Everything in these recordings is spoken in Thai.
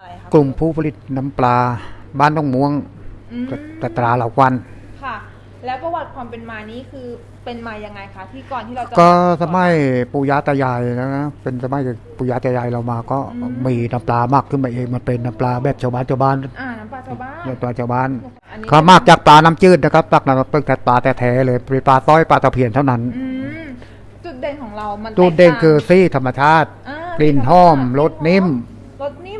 อะไรคะกลุ่มผู้ผลิตน้ำปลา บ้านต้องม่วงอืมตตราเหล่าวัน ค่ะ แล้วประวัติความเป็นมานี้คือเป็นมายังไงคะที่ก่อนที่เราจะก็าสมัยปู่ย่าตายายนะเป็นสมัยปู่ย่าตายายเรามาก็อืมมีน้ำปลามากขึ้นมาเองมันเป็นน้ำปลาแบบชาวบ้านชาวบ้านอ่าน้ำปลาชาวบ้านน้ำปลาชาวบ้าน อันนี้เขามากจากปลาน้ำจืดนะครับตักน้ำเปิ้งแต่ปลาแท้ๆเลยเป็นปลาต้อยปลาตะเพียนเท่านั้นอืมจุดเด่นของเรามันจุดเด่นแตกต่างคือซี่ธรรมชาติอ่ากลิ่นหอมรสนิ่ม รสนิ่มอืม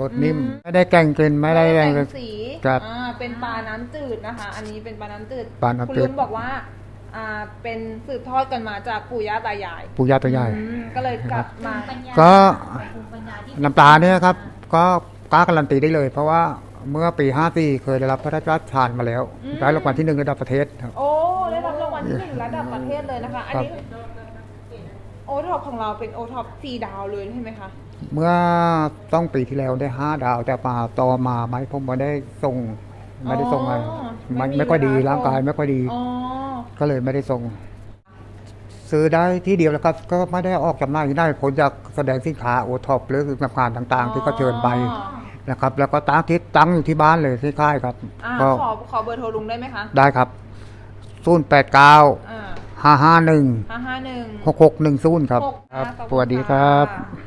รสนิ่ม อืม ไม่ได้แกงกลิ่นไม่ได้แรงแต่งสีครับอ่าเป็นปลาน้ำจืดนะคะ อันนี้เป็นปลาน้ำจืดปลาน้ำจืด คุณลุงบอกว่าอ่า เป็นสืบทอดกันมาจากปู่ย่าตายายปู่ย่าตายายอืมก็เลยกลับมา ก็ภูมิปัญญาที่น้ำปลาเนี่ยครับ ก็กล้าการันตีได้เลย เพราะว่าเมื่อปี 54 เคยได้รับพระราชทานมาแล้วอืม ได้รางวัลที่หนึ่งระดับประเทศครับ โอ้ได้รับรางวัลที่หนึ่งระดับประเทศเลยนะคะ อันนี้ โอท็อปของเราเป็นโอท็อปสี่ดาวเลยใช่ไหมคะ เมื่อต้องปีที่แล้วได้ห้าดาวแต่มาต่อมาไหมผมไม่ได้ส่งไม่ได้ส่งอะไรอ๋อมันไม่มีไม่ค่อยดีเวลาส่ง ร่างกายไม่ค่อยดี อ๋อ ก็เลยไม่ได้ส่ง ซื้อได้ที่เดียวแล้วครับ ก็ไม่ได้ออกจำหน่ายที่ได้ผลจากแสดงสินค้าโอท็อปหรืองานต่างๆ ที่เขาเชิญไปอ๋อ นะครับ แล้วก็ตั้งทิศตั้งอยู่ที่บ้านเลยที่ค่ายครับ อ่าก็ขอขอเบอร์โทรลุงได้ไหมคะ ได้ครับ 0 8 9 อ่า 5 5 1ห้าห้าหนึ่ง6 6 1 0ครับ หกครับขอบสคุณวัสดีครับค่ะ